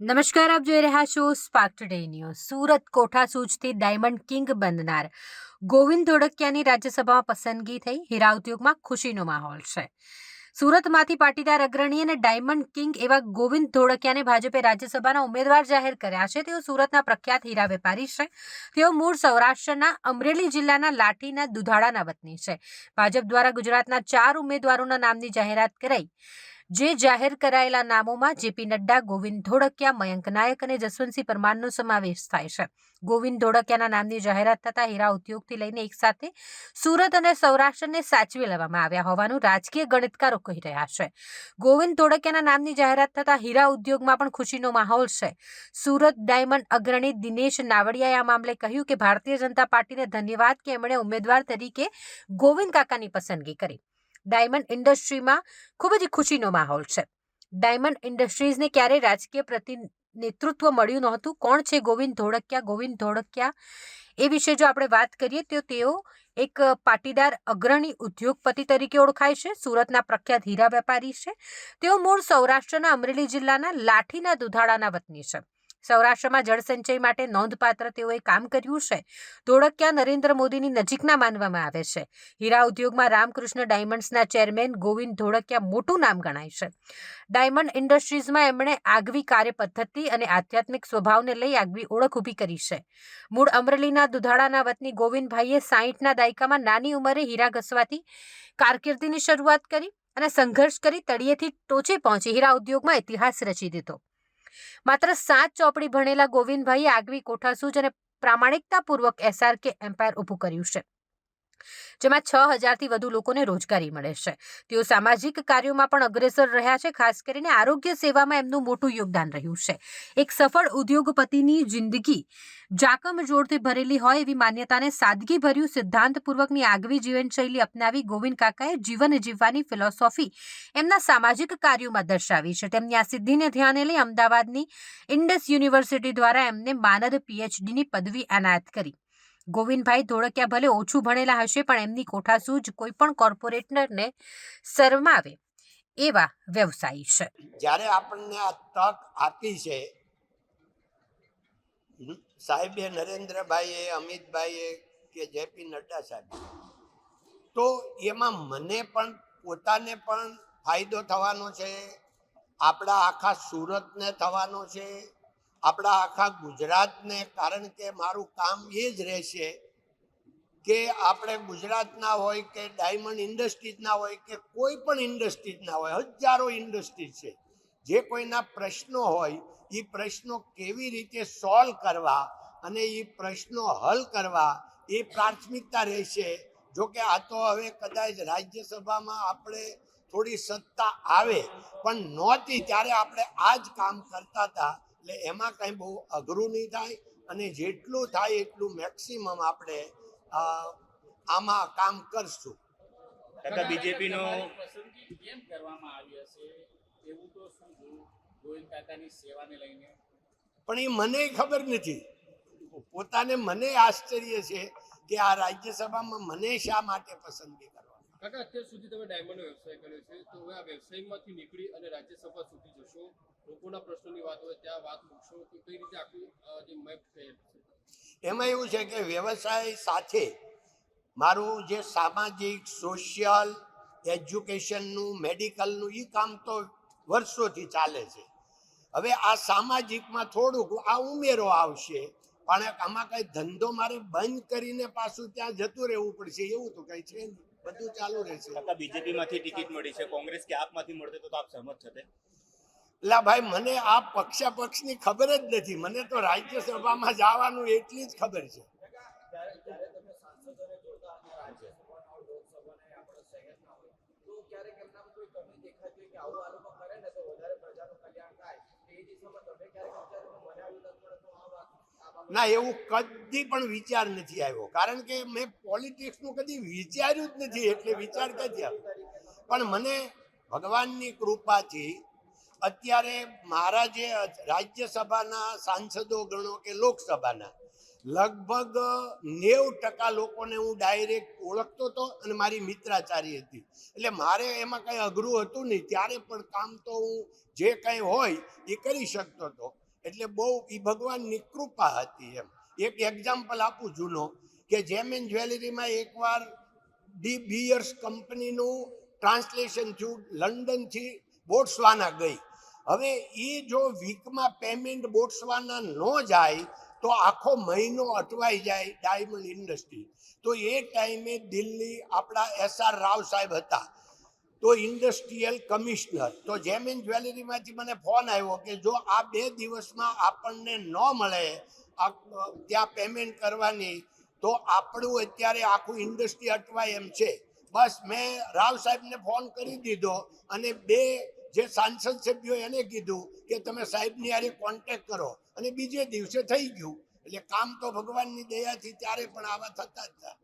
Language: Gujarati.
નમસ્કાર, આપ જોઈ રહ્યા છો સ્પાર્ક ટુડે ન્યૂઝ સુરત કોઠા સૂચથી ડાયમંડ કિંગ બનનાર ગોવિંદ ધોળકિયાની રાજ્યસભામાં પસંદગી થઈ. હીરા ઉદ્યોગમાં ખુશીનો માહોલ છે. સુરતમાંથી પાટીદાર અગ્રણી અને ડાયમંડ કિંગ એવા ગોવિંદ ધોળકિયાને ભાજપે રાજ્યસભાના ઉમેદવાર જાહેર કર્યા છે. તેઓ સુરતના પ્રખ્યાત હીરા વેપારી છે. તેઓ મૂળ સૌરાષ્ટ્રના અમરેલી જિલ્લાના લાઠીના દુધાળાના વતની છે. ભાજપ દ્વારા ગુજરાતના ચાર ઉમેદવારોના નામની જાહેરાત કરાઈ. જે જાહેર કરાયેલા નામોમાં જેપી નડ્ડા, ગોવિંદ ધોળકિયા, મયંક નાયક અને જસવંતસિંહ પરમારનો સમાવેશ થાય છે. ગોવિંદ ધોળકિયાના નામની જાહેરાત થતા હીરા ઉદ્યોગથી લઈને એક સાથે સુરત અને સૌરાષ્ટ્રને સાચવી લેવામાં આવ્યા હોવાનું રાજકીય ગણિતકારો કહી રહ્યા છે. ગોવિંદ ધોળકિયાના નામની જાહેરાત થતા હીરા ઉદ્યોગમાં પણ ખુશીનો માહોલ છે. સુરત ડાયમંડ અગ્રણી દિનેશ નાવડિયાએ આ મામલે કહ્યું કે ભારતીય જનતા પાર્ટીને ધન્યવાદ કે એમણે ઉમેદવાર તરીકે ગોવિંદ કાકાની પસંદગી કરી. ડાયમંડ ઇન્ડસ્ટ્રીમાં ખૂબ જ ખુશીનો માહોલ છે. ડાયમંડ ઇન્ડસ્ટ્રીઝને ક્યારેય રાજકીય પ્રતિ નેતૃત્વ મળ્યું નહોતું, કોણ છે ગોવિંદ ધોળકિયા ગોવિંદ ધોળકિયા? એ વિશે જો આપણે વાત કરીએ તો તેઓ એક પાટીદાર અગ્રણી ઉદ્યોગપતિ તરીકે ઓળખાય છે, સુરતના પ્રખ્યાત હીરા વેપારી છે. તેઓ મૂળ સૌરાષ્ટ્રના અમરેલી જિલ્લાના લાઠીના દુધાળાના વતની છે. સૌરાષ્ટ્રમાં જળસંચય માટે નોંધપાત્ર તેઓએ કામ કર્યું છે. ધોળકિયા નરેન્દ્ર મોદીની નજીકના માનવામાં આવે છે. હીરા ઉદ્યોગમાં રામકૃષ્ણ ડાયમંડ્સના ચેરમેન ગોવિંદ ધોળકિયા મોટું નામ ગણાય છે. ડાયમંડ ઇન્ડસ્ટ્રીઝમાં એમણે આગવી કાર્યપદ્ધતિ અને આધ્યાત્મિક સ્વભાવને લઈ આગવી ઓળખ ઊભી કરી છે. મૂળ અમરેલીના દુધાળાના વતની ગોવિંદભાઈએ સાહીઠના દાયકામાં નાની ઉંમરે હીરા ઘસવાથી કારકિર્દીની શરૂઆત કરી અને સંઘર્ષ કરી તળિયેથી ટોચે પહોંચી હીરા ઉદ્યોગમાં ઇતિહાસ રચી દીધો. માત્ર સાત ચોપડી ભણેલા ગોવિંદભાઈએ આગવી કોઠાસૂઝ અને પ્રામાણિકતાપૂર્વક એસઆરકે એમ્પાયર ઊભું કર્યું છે. જેમાં છ હજારથી વધુ લોકોને રોજગારી મળે છે. તેઓ સામાજિક કાર્યોમાં પણ અગ્રેસર રહ્યા છે, ખાસ કરીને આરોગ્ય સેવામાં એમનું મોટું યોગદાન રહ્યું છે. એક સફળ ઉદ્યોગપતિની જિંદગી જાકમ જોડથી ભરેલી હોય એવી માન્યતાને સાદગીભર્યું સિદ્ધાંતપૂર્વકની આગવી જીવનશૈલી અપનાવી ગોવિંદ કાકાએ જીવન જીવવાની ફિલોસોફી એમના સામાજિક કાર્યોમાં દર્શાવી છે. તેમની આ સિદ્ધિને ધ્યાને લઈ અમદાવાદની ઇન્ડસ યુનિવર્સિટી દ્વારા એમને માનદ પીએચડીની પદવી એનાયત કરી. ગોવિંદભાઈ ધોળકિયા ભલે ઓછું ભણેલા હશે, પણ એમની કોઠાસૂઝ કોઈ પણ કોર્પોરેટરને શરમાવે એવા વ્યવસાયી છે. જ્યારે આપણને આ તક આપી છે સાહેબે નરેન્દ્રભાઈએ, અમિતભાઈએ કે જેપી નડ્ડા સાહેબ, તો એમાં મને પણ પોતાને પણ ફાયદો થવાનો છે, આપણા આખા સુરતને થવાનો છે આપણા આખા ગુજરાતને, કારણ કે મારું કામ એ જ રહેશે કે આપણે ગુજરાતના હોય કે ડાયમંડ ઇન્ડસ્ટ્રીઝના હોય કે કોઈ પણ ઇન્ડસ્ટ્રીઝના હોય, હજારો ઇન્ડસ્ટ્રીઝ છે. જે કોઈના પ્રશ્નો હોય એ પ્રશ્નો કેવી રીતે સોલ્વ કરવા અને એ પ્રશ્નો હલ કરવા, એ પ્રાથમિકતા રહેશે. જો કે આ તો હવે કદાચ રાજ્યસભામાં આપણે થોડી સત્તા આવે, પણ નહોતી ત્યારે આપણે આ જ કામ કરતા હતા. એટલે એમાં કંઈ બહુ અઘરું નહીં થાય અને જેટલું થાય એટલું મેક્સિમમ આપણે આમાં કામ કરશું. કાકા બીજેપીનો પસંદગી કેમ કરવામાં આવી હશે? એવું તો શું ગોવિંદ કાકાની સેવાને લઈને. પણ એ મને ખબર નથી. પોતાને મને આશ્ચર્ય છે કે આ રાજ્યસભામાં મને શા માટે પસંદગી કરવા કાકા અત્યાર સુધી તમે ડાયમંડનો વ્યવસાય કર્યો છે તો હવે આ વ્યવસાયમાંથી નીકળી અને રાજ્યસભા સુધી જશો? લોકોના પ્રશ્નોની વાત હોય ત્યાં વાત મૂકશો તો કઈ રીતે આખું જે મેપ થયેલ છે. એમાં એવું છે કે વ્યવસાય સાથે મારું જે સામાજિક સોશિયલ એજ્યુકેશનનું મેડિકલનું એ કામ તો વર્ષોથી ચાલે છે. હવે આ સામાજિકમાં થોડુંક આ ઉમેરો આવશે પણ આમાં કઈ ધંધો મારે બંધ કરીને પાછું ત્યાં જતું રહેવું પડશે એવું તો કઈ છે બધું ચાલુ રહેશે. બીજેપી બીજેપીમાંથી ટિકિટ મળી છે કોંગ્રેસ કે આપમાંથી મળતે તો આપ સહમત થતે? એટલે ભાઈ, મને આ પક્ષાપક્ષની ખબર જ નથી. મને તો રાજ્યસભામાં જવાનું એટલી જ ખબર છે. ના, એવું કદી પણ વિચાર નથી આવ્યો. કારણ કે મેં પોલિટિક્સનું કદી વિચાર્યું જ નથી, એટલે વિચાર ક્યાંથી આવ્યો પણ મને ભગવાનની કૃપાથી અત્યારે મારા જે રાજ્યસભાના સાંસદો ગણો કે લોકસભાના, લગભગ નેવ ટકા લોકોને હું ડાયરેક્ટ ઓળખતો હતો અને મારી મિત્રાચારી હતી. એટલે મારે એમાં કંઈ અઘરું હતું નહીં. ત્યારે પણ કામ તો હું જે કંઈ હોય એ કરી શકતો હતો. એટલે બહુ એ ભગવાનની કૃપા હતી એમ. એક એક્ઝામ્પલ આપું જૂનો, કે જેમ એન જ્વેલરીમાં એકવાર ડી બિયર્સ કંપનીનું ટ્રાન્સલેશન થયું, લંડનથી બોટ્સવાના ગઈ. હવે એ જો વીકમાં પેમેન્ટ બોટ્સવાના ન જાય, તો આખો મહિનો અટવાઈ જાય ડાયમંડ ઇન્ડસ્ટ્રી તો એ ટાઈમે દિલ્હી આપણા એસ આર રાવ સાહેબ હતા. તો ઇન્ડસ્ટ્રીયલ કમિશનર તો જેમ એન જ્વેલરીમાંથી મને ફોન આવ્યો કે જો આ બે દિવસમાં આપણને ન મળે ત્યાં પેમેન્ટ કરવાની, તો આપણું અત્યારે આખું ઇન્ડસ્ટ્રી અટવાય એમ છે. બસ મેં રાવ સાહેબને ફોન કરી દીધો અને બે જે સાંસદ સભ્યો એને કીધું કે તમે સાહેબની હારે કોન્ટેક્ટ કરો. અને બીજે દિવસે થઈ ગયું. એટલે કામ તો ભગવાનની દયાથી ત્યારે પણ આવા થતા જ હતા.